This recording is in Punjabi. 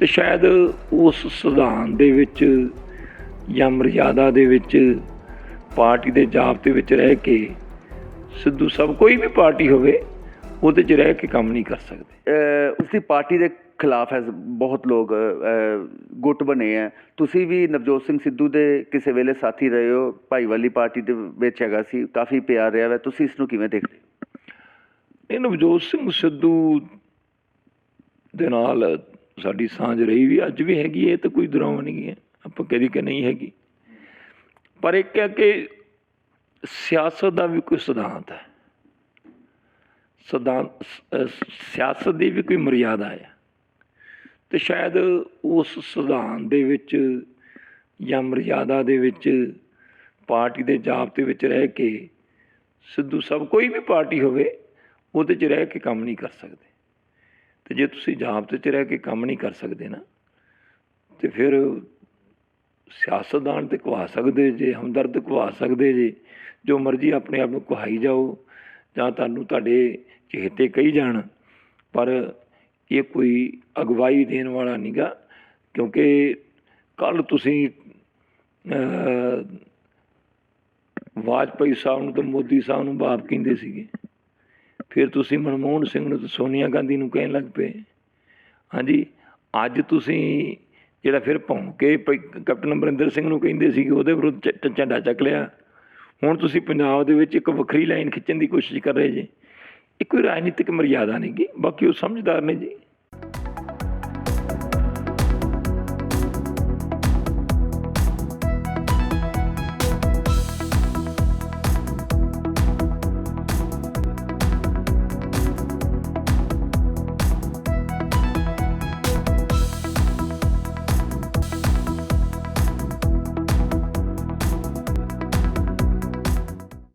ਤੇ ਸ਼ਾਇਦ ਉਸ ਸੰਵਿਧਾਨ ਦੇ ਵਿੱਚ ਜਾਂ ਮਰਜ਼ਾਦਾ ਦੇ ਵਿੱਚ ਪਾਰਟੀ ਦੇ ਜਾਬਤੇ ਵਿੱਚ ਰਹਿ ਕੇ ਸਿੱਧੂ ਸਾਹਿਬ ਕੋਈ ਵੀ ਪਾਰਟੀ ਹੋਵੇ ਉਹਦੇ 'ਚ ਰਹਿ ਕੇ ਕੰਮ ਨਹੀਂ ਕਰ ਸਕਦੇ। ਉਸਦੀ ਪਾਰਟੀ ਦੇ ਖਿਲਾਫ ਹੈ ਬਹੁਤ ਲੋਕ ਗੁੱਟ ਬਣੇ ਹੈ ਤੁਸੀਂ ਵੀ ਨਵਜੋਤ ਸਿੰਘ ਸਿੱਧੂ ਦੇ ਕਿਸੇ ਵੇਲੇ ਸਾਥੀ ਰਹੇ ਹੋ ਭਾਈਵਾਲੀ ਪਾਰਟੀ ਦੇ ਵਿੱਚ ਹੈਗਾ ਸੀ ਕਾਫੀ ਪਿਆਰ ਰਿਹਾ ਹੈ ਤੁਸੀਂ ਇਸ ਨੂੰ ਕਿਵੇਂ ਦੇਖਦੇ? ਇਹ ਨਵਜੋਤ ਸਿੰਘ ਸਿੱਧੂ ਦੇ ਨਾਲ ਸਾਡੀ ਸਾਂਝ ਰਹੀ ਵੀ, ਅੱਜ ਵੀ ਹੈਗੀ ਹੈ, ਇਹ ਤਾਂ ਕੋਈ ਦੁਰਾਵਾ ਨਹੀਂ ਹੈ। ਆਪਾਂ ਕਹਦੀ ਕਿ ਨਹੀਂ ਹੈਗੀ। ਪਰ ਇੱਕ ਹੈ ਕਿ ਸਿਆਸਤ ਦਾ ਵੀ ਕੋਈ ਸਿਧਾਂਤ ਹੈ। ਸਿਧਾਂਤ ਸਿਆਸਤ ਦੀ ਵੀ ਕੋਈ ਮਰਿਆਦਾ ਹੈ। ਤੇ ਸ਼ਾਇਦ ਉਸ ਸਿਧਾਂਤ ਦੇ ਵਿੱਚ ਜਾਂ ਮਰਿਆਦਾ ਦੇ ਵਿੱਚ ਪਾਰਟੀ ਦੇ ਜਾਪ ਦੇ ਵਿੱਚ ਰਹਿ ਕੇ ਸਿੱਧੂ ਸਾਹਿਬ ਕੋਈ ਵੀ ਪਾਰਟੀ ਹੋਵੇ, ਉਹਦੇ 'ਚ ਰਹਿ ਕੇ ਕੰਮ ਨਹੀਂ ਕਰ ਸਕਦੇ। ਤੇ ਜੇ ਤੁਸੀਂ ਜਾਬਤੇ 'ਚ ਰਹਿ ਕੇ ਕੰਮ ਨਹੀਂ ਕਰ ਸਕਦੇ ਨਾ ਤੇ ਫਿਰ ਸਿਆਸਤਦਾਨ ਤੇ ਕਵਾ ਸਕਦੇ ਜੇ ਹਮਦਰਦ ਕਵਾ ਸਕਦੇ ਜੇ ਜੋ ਮਰਜ਼ੀ ਆਪਣੇ ਆਪ ਨੂੰ ਕੁਹਾਈ ਜਾਓ ਜਾਂ ਤੁਹਾਨੂੰ ਤੁਹਾਡੇ ਚਿਹਤੇ ਕਹੀ ਜਾਣ ਪਰ ਇਹ ਕੋਈ ਅਗਵਾਈ ਦੇਣ ਵਾਲਾ ਨਹੀਂਗਾ ਕਿਉਂਕਿ ਕੱਲ ਤੁਸੀਂ ਅਹ, ਵਾਜਪਾਈ ਸਾਹਿਬ ਨੂੰ ਤੇ ਮੋਦੀ ਸਾਹਿਬ ਨੂੰ ਬਾਪ ਕਹਿੰਦੇ ਸੀਗੇ। ਫਿਰ ਤੁਸੀਂ ਮਨਮੋਹਨ ਸਿੰਘ ਨੂੰ ਤੇ ਸੋਨੀਆ ਗਾਂਧੀ ਨੂੰ ਕਹਿਣ ਲੱਗ ਪਏ। ਹਾਂਜੀ, ਅੱਜ ਤੁਸੀਂ ਜਿਹੜਾ ਫਿਰ ਭੌਂ ਕੇ ਪ- ਕੈਪਟਨ ਅਮਰਿੰਦਰ ਸਿੰਘ ਨੂੰ ਕਹਿੰਦੇ ਸੀਗੇ, ਉਹਦੇ ਵਿਰੁੱਧ ਝ- ਝੰਡਾ ਚੱਕ ਲਿਆ। ਹੁਣ ਤੁਸੀਂ ਪੰਜਾਬ ਦੇ ਵਿੱਚ ਇੱਕ ਵੱਖਰੀ ਲਾਈਨ ਖਿੱਚਣ ਦੀ ਕੋਸ਼ਿਸ਼ ਕਰ ਰਹੇ ਜੀ। ਇਹ ਕੋਈ ਰਾਜਨੀਤਿਕ ਮਰਿਆਦਾ ਨਹੀਂ ਗੀ, ਬਾਕੀ ਉਹ ਸਮਝਦਾਰ ਨੇ ਜੀ।